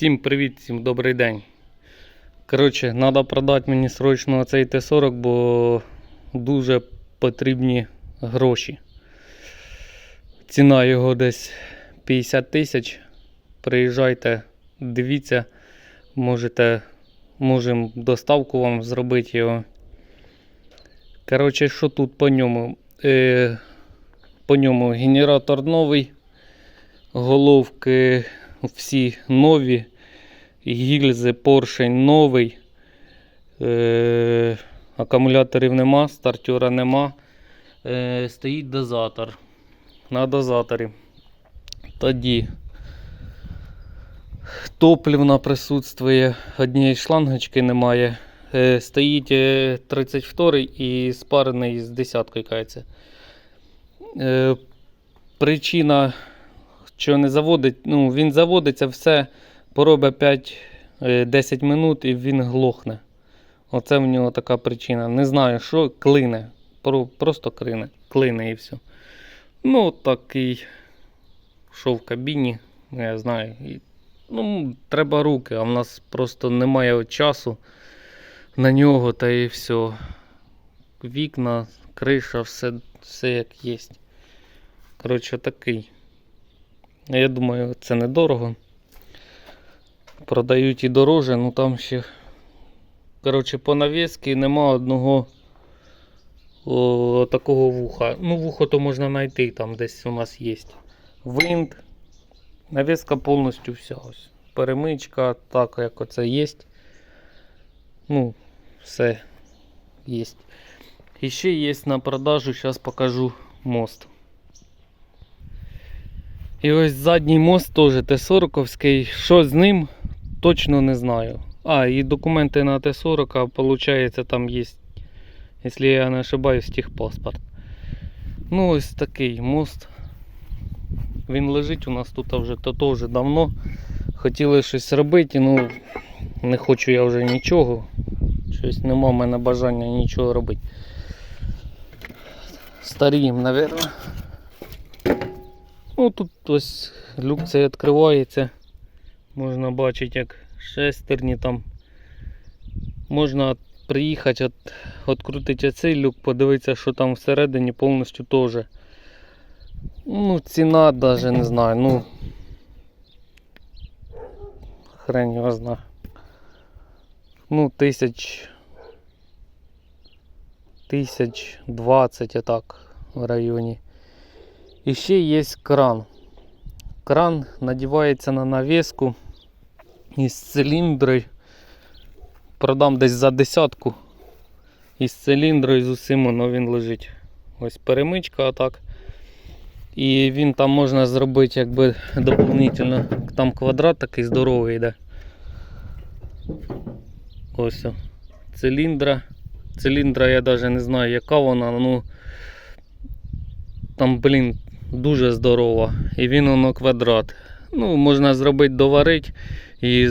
Всім привіт, всім добрий день. Коротше, треба продати мені срочно цей Т-40, бо дуже потрібні гроші. Ціна його десь 50 тисяч. Приїжджайте, дивіться, можете, можемо доставку вам зробити його. Коротше, що тут по ньому? Е, по ньому генератор новий, головки всі нові, гільзи, поршень новий. Е, акумуляторів нема, стартера нема. Е, стоїть дозатор. На дозаторі. Тоді топливна присутствує, однієї шлангочки немає. Е, стоїть е, 32 і спарений з десяткою кається. Е, причина, що не заводить, ну, він заводиться, все поробить 5-10 минут і він глохне. Оце в нього така причина. Не знаю, що клине. Просто клине, клине і все. Ну, такий що в кабіні, я знаю. І, ну, треба руки, а в нас просто немає часу на нього, та і все. Вікна, криша, все, все як є. Коротше, такий. Я думаю, це недорого. Продають і дороже, ну там ще. Коротше, по навіски нема одного о, такого вуха. Ну, вухо то можна знайти, там десь у нас є. Винт. Навіска повністю вся. Ось. Перемичка, так як оце є. Ну, все є. І ще є на продажу, зараз покажу мост. І ось задній мост теж Т-40. Що з ним, точно не знаю. А, і документи на Т-40, виходить, там є, якщо я не ошибаюсь, техпаспорт. Ну, ось такий мост. Він лежить у нас тут вже то теж давно. Хотіли щось робити, ну не хочу я вже нічого. Щось нема в мене бажання нічого робити. Старіємо, мабуть. Ну тут ось люк цей відкривається. Можна бачити, як шестерні там. Можна приїхати, от, відкрутити оцей люк, подивитися, що там всередині повністю теж. Ну, ціна навіть не знаю. Ну хрень його знає. Ну, тисяч. Тисяч двадцять отак в районі. І ще є кран. Кран надівається на навіску із циліндрою. Продам десь за десятку. Із циліндрою з усім воно він лежить. Ось перемичка отак. І він там можна зробити якби доповнительно. Там квадрат такий здоровий йде. Ось. о. Циліндра. Циліндра я навіть не знаю, яка вона, ну там, блін, дуже здорова. І він воно квадрат. Ну, можна зробити доварити і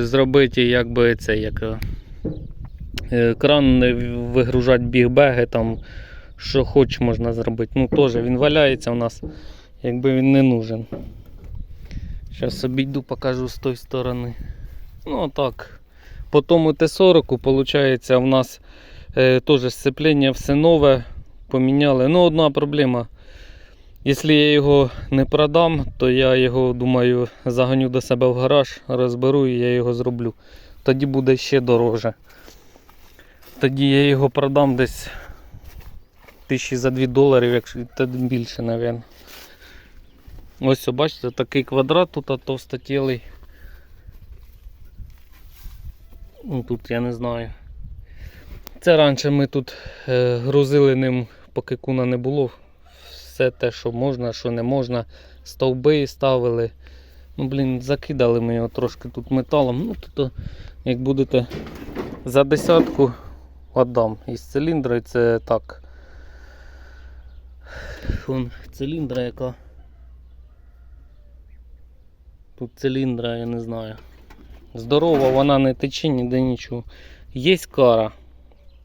зробити якби це як е, кран вигружати бігбеги, там що хоч можна зробити. Ну теж він валяється у нас, якби він не нужен. Зараз обійду, покажу з тої сторони. Ну так. По тому Т-40, виходить, у нас е, теж сцеплення все нове поміняли. Ну, одна проблема. Якщо я його не продам, то я його, думаю, заганю до себе в гараж, розберу і я його зроблю. Тоді буде ще дороже. Тоді я його продам десь тисячі за 2 доларів, якщо та більше, мабуть. Ось, бачите, такий квадрат тут товстотілий. Ну, тут я не знаю. Це раніше ми тут е, грузили ним, поки куна не було. Все те, що можна, що не можна. Стовби ставили. Ну, блін, закидали ми його трошки тут металом. Ну, тут, як будете за десятку віддам. Із циліндра і це так. Вон циліндра яка. Тут циліндра, я не знаю. Здорова, вона не тече ніде нічого. Є кара.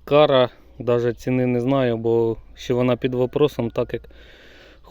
Кара, навіть ціни не знаю, бо ще вона під вопросом, так як